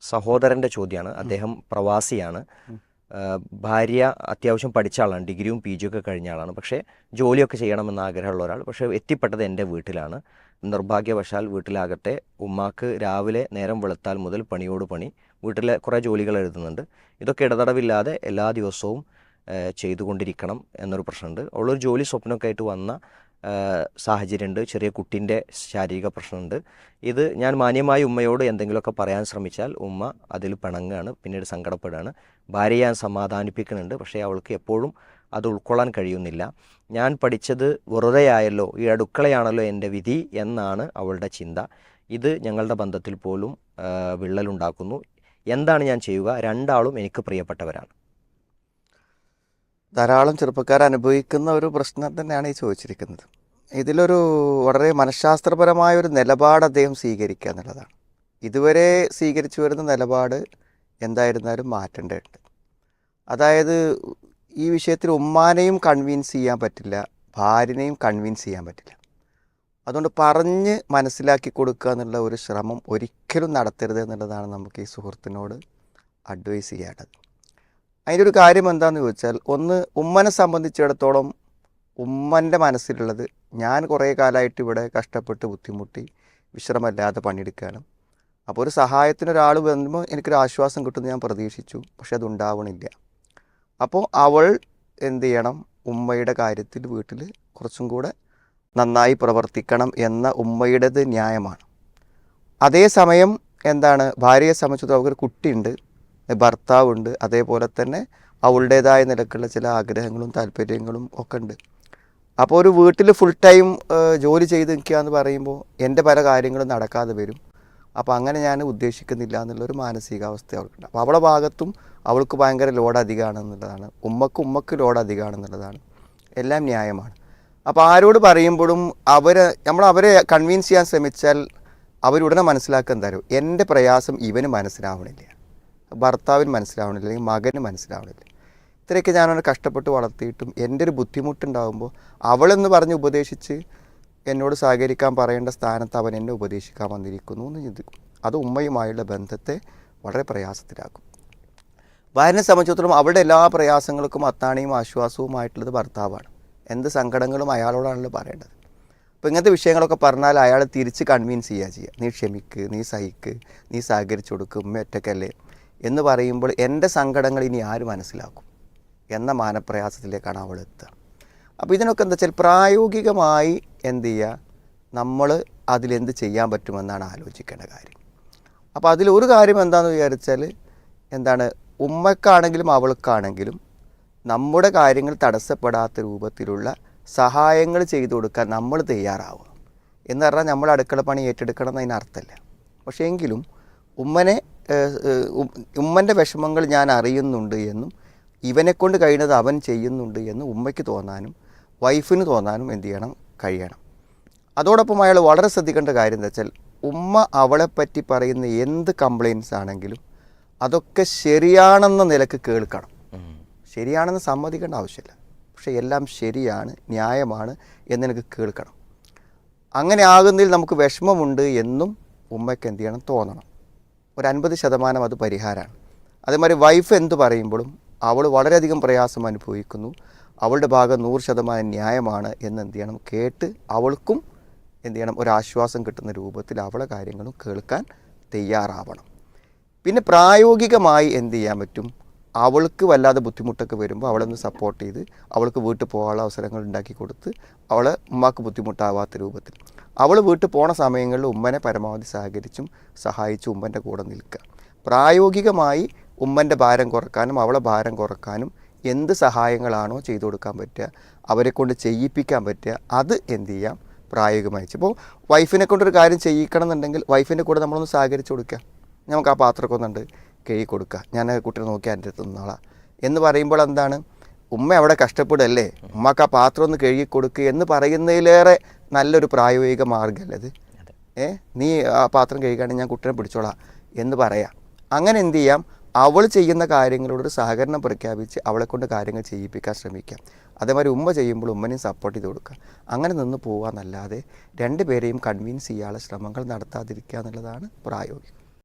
സഹോദരന്റെ ചോദ്യമാണ്. അദ്ദേഹം പ്രവാസിയാണ്. ഭാര്യ അത്യാവശ്യം പഠിച്ച ആളാണ്. ഡിഗ്രിയും പി ജിയൊക്കെ കഴിഞ്ഞ ആളാണ്. പക്ഷേ ജോലിയൊക്കെ ചെയ്യണമെന്ന് ആഗ്രഹമുള്ള ഒരാൾ. പക്ഷേ എത്തിപ്പെട്ടത് എന്റെ വീട്ടിലാണ്. നിർഭാഗ്യവശാൽ വീട്ടിലാകട്ടെ ഉമ്മാക്ക് രാവിലെ നേരം വെളുത്താൽ മുതൽ പണിയോട് പണി. വീട്ടിലെ കുറേ ജോലികൾ എഴുതുന്നുണ്ട്. ഇതൊക്കെ ഇടതടവില്ലാതെ എല്ലാ ദിവസവും ചെയ്തുകൊണ്ടിരിക്കണം എന്നൊരു പ്രശ്നമുണ്ട്. അവളൊരു ജോലി സ്വപ്നമൊക്കെ ആയിട്ട് വന്ന സാഹചര്യമുണ്ട്. ചെറിയ കുട്ടീന്റെ ശാരീരിക പ്രശ്നമുണ്ട്. ഇത് ഞാൻ മാന്യമായി ഉമ്മയോട് എന്തെങ്കിലുമൊക്കെ പറയാൻ ശ്രമിച്ചാൽ ഉമ്മ അതിൽ പിണങ്ങുകയാണ് പിന്നീട് സങ്കടപ്പെടുകയാണ്. ഭാര്യയെ ഞാൻ സമാധാനിപ്പിക്കുന്നുണ്ട് പക്ഷേ അവൾക്ക് എപ്പോഴും അത് ഉൾക്കൊള്ളാൻ കഴിയുന്നില്ല. ഞാൻ പഠിച്ചത് വെറുതെയായല്ലോ ഈ അടുക്കളയാണല്ലോ എന്റെ വിധി എന്നാണ് അവളുടെ ചിന്ത. ഇത് ഞങ്ങളുടെ ബന്ധത്തിൽ പോലും വിള്ളലുണ്ടാക്കുന്നു. എന്താണ് ഞാൻ ചെയ്യുക? രണ്ടാളും എനിക്ക് പ്രിയപ്പെട്ടവരാണ്. ധാരാളം ചെറുപ്പക്കാർ അനുഭവിക്കുന്ന ഒരു പ്രശ്നം തന്നെയാണ് ഈ ചോദിച്ചിരിക്കുന്നത്. ഇതിലൊരു വളരെ മനഃശാസ്ത്രപരമായ ഒരു നിലപാട് അദ്ദേഹം സ്വീകരിക്കുക എന്നുള്ളതാണ്. ഇതുവരെ സ്വീകരിച്ചു വരുന്ന നിലപാട് എന്തായിരുന്നാലും മാറ്റേണ്ടതുണ്ട്. അതായത് ഈ വിഷയത്തിൽ ഉമ്മാനെയും കൺവിൻസ് ചെയ്യാൻ പറ്റില്ല ഭാര്യനെയും കൺവിൻസ് ചെയ്യാൻ പറ്റില്ല. അതുകൊണ്ട് പറഞ്ഞ് മനസ്സിലാക്കി കൊടുക്കുക എന്നുള്ള ഒരു ശ്രമം ഒരിക്കലും നടത്തരുത് എന്നുള്ളതാണ് നമുക്ക് ഈ സുഹൃത്തിനോട് അഡ്വൈസ് ചെയ്യേണ്ടത്. അതിന്റെ ഒരു കാര്യം എന്താണെന്ന് ചോദിച്ചാൽ ഒന്ന് ഉമ്മനെ സംബന്ധിച്ചിടത്തോളം ഉമ്മന്റെ മനസ്സിലുള്ളത് ഞാൻ കുറേ കാലമായിട്ട് ഇവിടെ കഷ്ടപ്പെട്ട് ബുദ്ധിമുട്ടി വിശ്രമമില്ലാതെ പണിയെടുക്കാനും അപ്പോൾ ഒരു സഹായത്തിന് ഒരാൾ വരുമ്പോൾ എനിക്കൊരു ആശ്വാസം കിട്ടുമെന്ന് ഞാൻ പ്രതീക്ഷിച്ചു പക്ഷെ അതുണ്ടാവണില്ല. അപ്പോൾ അവൾ എന്ത് ചെയ്യണം? ഉമ്മയുടെ കാര്യത്തിൽ വീട്ടിൽ കുറച്ചും കൂടെ നന്നായി പ്രവർത്തിക്കണം എന്ന ഉമ്മയുടേത് ന്യായമാണ്. അതേസമയം എന്താണ്? ഭാര്യയെ സംബന്ധിച്ചിടത്തോളം അവർക്കൊരു കുട്ടിയുണ്ട്. ഭർത്താവുണ്ട്. അതേപോലെ തന്നെ അവളുടേതായ നിലക്കുള്ള ചില ആഗ്രഹങ്ങളും താല്പര്യങ്ങളും ഒക്കെ ഉണ്ട്. അപ്പോൾ ഒരു വീട്ടിൽ ഫുൾ ടൈം ജോലി ചെയ്ത് നിൽക്കുക എന്ന് പറയുമ്പോൾ എന്റെ പല കാര്യങ്ങളും നടക്കാതെ വരും. അപ്പോൾ അങ്ങനെ ഞാൻ ഉദ്ദേശിക്കുന്നില്ല എന്നുള്ളൊരു മാനസികാവസ്ഥ അവൾക്കുണ്ട്. അപ്പോൾ അവളെ ഭാഗത്തും അവൾക്ക് ഭയങ്കര ലോഡ് അധികമാണെന്നുള്ളതാണ്. ഉമ്മക്ക് ഉമ്മക്ക് ലോഡ് അധികമാണെന്നുള്ളതാണ്. എല്ലാം ന്യായമാണ്. അപ്പോൾ ആരോട് പറയുമ്പോഴും അവരെ നമ്മൾ അവരെ കൺവിൻസ് ചെയ്യാൻ ശ്രമിച്ചാൽ അവരുടനെ മനസ്സിലാക്കുക എന്തായാലും എന്റെ പ്രയാസം ഇവന് മനസ്സിലാവണില്ല. ഭർത്താവിന് മനസ്സിലാവണില്ല അല്ലെങ്കിൽ മകന് മനസ്സിലാവണില്ല. ഇത്രയൊക്കെ ഞാനവനെ കഷ്ടപ്പെട്ട് വളർത്തിയിട്ടും എന്റെ ഒരു ബുദ്ധിമുട്ടുണ്ടാകുമ്പോൾ അവളെന്ന് പറഞ്ഞ് ഉപദേശിച്ച് എന്നോട് സഹകരിക്കാൻ പറയേണ്ട സ്ഥാനത്ത് അവൻ എന്നെ ഉപദേശിക്കാൻ വന്നിരിക്കുന്നു എന്ന് ചിന്തിക്കും അത് ഉമ്മയുമായുള്ള ബന്ധത്തെ വളരെ പ്രയാസത്തിലാക്കും. ഭാര്യനെ സംബന്ധിച്ചിടത്തോളം അവളുടെ എല്ലാ പ്രയാസങ്ങൾക്കും അത്താണിയും ആശ്വാസവുമായിട്ടുള്ളത് ഭർത്താവാണ്. എന്ത് സങ്കടങ്ങളും അയാളോടാണല്ലോ പറയേണ്ടത്. അപ്പോൾ ഇങ്ങനത്തെ വിഷയങ്ങളൊക്കെ പറഞ്ഞാൽ അയാൾ തിരിച്ച് കൺവിൻസ് ചെയ്യുക ചെയ്യുക നീ ക്ഷമിക്ക് നീ സഹിക്ക് നീ സഹകരിച്ചു കൊടുക്കും ഉമ്മ ഒറ്റക്കല്ലേ? എന്ന് പറയുമ്പോൾ എന്റെ സങ്കടങ്ങൾ ഇനി ആര് മനസ്സിലാക്കും? എന്ന മാനപ്രയാസത്തിലേക്കാണ് അവൾ എത്തുക. അപ്പോൾ ഇതിനൊക്കെ എന്താ വെച്ചാൽ പ്രായോഗികമായി എന്ത് ചെയ്യുക? നമ്മൾ അതിലെന്ത് ചെയ്യാൻ പറ്റുമെന്നാണ് ആലോചിക്കേണ്ട കാര്യം. അപ്പോൾ അതിലൊരു കാര്യം എന്താണെന്ന് വിചാരിച്ചാൽ എന്താണ്? ഉമ്മക്കാണെങ്കിലും അവൾക്കാണെങ്കിലും നമ്മുടെ കാര്യങ്ങൾ തടസ്സപ്പെടാത്ത രൂപത്തിലുള്ള സഹായങ്ങൾ ചെയ്തു കൊടുക്കാൻ നമ്മൾ തയ്യാറാവുക. എന്ന് പറഞ്ഞാൽ നമ്മൾ അടുക്കള പണി ഏറ്റെടുക്കണം എന്നതിന് അർത്ഥമല്ല. പക്ഷേ എങ്കിലും ഉമ്മനെ ഉമ്മന്റെ വിഷമങ്ങൾ ഞാൻ അറിയുന്നുണ്ട് എന്നും ഇവനെക്കൊണ്ട് കഴിയുന്നത് അവൻ ചെയ്യുന്നുണ്ട് എന്ന് ഉമ്മയ്ക്ക് തോന്നാനും വൈഫിന് തോന്നാനും എന്ത് ചെയ്യണം? കഴിയണം. അതോടൊപ്പം അയാൾ വളരെ ശ്രദ്ധിക്കേണ്ട കാര്യം എന്താ വെച്ചാൽ ഉമ്മ അവളെപ്പറ്റി പറയുന്ന എന്ത് കംപ്ലയിൻസ് ആണെങ്കിലും അതൊക്കെ ശരിയാണെന്ന നിലയ്ക്ക് കേൾക്കണം. ശരിയാണെന്ന് സമ്മതിക്കേണ്ട ആവശ്യമില്ല. പക്ഷേ എല്ലാം ശരിയാണ് ന്യായമാണ് എന്നെനിക്ക് കേൾക്കണം. അങ്ങനെ ആകുന്നതിൽ നമുക്ക് വിഷമമുണ്ട് എന്നും ഉമ്മയ്ക്ക് എന്ത് ചെയ്യണം? തോന്നണം. ഒരു അൻപത് ശതമാനം അത് പരിഹാരമാണ് അതേമാതിരി വൈഫ് എന്ത് പറയുമ്പോഴും അവൾ വളരെയധികം പ്രയാസം അനുഭവിക്കുന്നു. അവളുടെ ഭാഗം നൂറ് ശതമാനം ന്യായമാണ് എന്ന് എന്ത് ചെയ്യണം? കേട്ട് അവൾക്കും എന്ത് ചെയ്യണം? ഒരാശ്വാസം കിട്ടുന്ന രൂപത്തിൽ അവളെ കാര്യങ്ങളും കേൾക്കാൻ തയ്യാറാവണം. പിന്നെ പ്രായോഗികമായി എന്ത് ചെയ്യാൻ പറ്റും? അവൾക്ക് വല്ലാതെ ബുദ്ധിമുട്ടൊക്കെ വരുമ്പോൾ അവളൊന്ന് സപ്പോർട്ട് ചെയ്ത് അവൾക്ക് വീട്ടിൽ പോകാനുള്ള അവസരങ്ങൾ ഉണ്ടാക്കി കൊടുത്ത് അവളെ ഉമ്മാക്ക് ബുദ്ധിമുട്ടാവാത്ത രൂപത്തിൽ. അവൾ വീട്ടിൽ പോണ സമയങ്ങളിൽ ഉമ്മനെ പരമാവധി സഹകരിച്ചും സഹായിച്ചും ഉമ്മന്റെ കൂടെ നിൽക്കുക. പ്രായോഗികമായി ഉമ്മന്റെ ഭാരം കുറക്കാനും അവളെ ഭാരം കുറക്കാനും എന്ത് സഹായങ്ങളാണോ ചെയ്തു കൊടുക്കാൻ പറ്റുക അവരെ കൊണ്ട് ചെയ്യിപ്പിക്കാൻ പറ്റുക അത് എന്ത് ചെയ്യാം? പ്രായോഗികമായി ഇപ്പോൾ വൈഫിനെ കൊണ്ടൊരു കാര്യം ചെയ്യിക്കണം എന്നുണ്ടെങ്കിൽ വൈഫിന്റെ കൂടെ നമ്മളൊന്ന് സഹകരിച്ച് കൊടുക്കുക നമുക്ക് ആ പാത്രമൊക്കെ ഒന്നുണ്ട് കഴുകി കൊടുക്കുക ഞാൻ കുട്ടിയെ നോക്കി എന്റെ അടുത്ത് നിന്നോളാം. എന്ന് പറയുമ്പോൾ എന്താണ്? ഉമ്മ അവിടെ കഷ്ടപ്പെടല്ലേ ഉമ്മക്ക് ആ പാത്രം ഒന്ന് കഴുകി കൊടുക്കുക എന്ന് പറയുന്നതിലേറെ നല്ലൊരു പ്രായോഗിക മാർഗമല്ലേ അത്. ഏ? നീ ആ പാത്രം കഴുകുകയാണെങ്കിൽ ഞാൻ കുട്ടനെ പിടിച്ചോളാം എന്ന് പറയാം. അങ്ങനെ എന്ത് ചെയ്യാം? അവൾ ചെയ്യുന്ന കാര്യങ്ങളോടൊരു സഹകരണം പ്രഖ്യാപിച്ച് അവളെ കൊണ്ട് കാര്യങ്ങൾ ചെയ്യിപ്പിക്കാൻ ശ്രമിക്കാം. അതേമാതിരി ഉമ്മ ചെയ്യുമ്പോൾ ഉമ്മനെയും സപ്പോർട്ട് ചെയ്ത് കൊടുക്കുക. അങ്ങനെ നിന്ന് പോകാന്നല്ലാതെ രണ്ടുപേരെയും കൺവിൻസ് ചെയ്യാനുള്ള ശ്രമങ്ങൾ നടത്താതിരിക്കുക എന്നുള്ളതാണ് പ്രായോഗികം.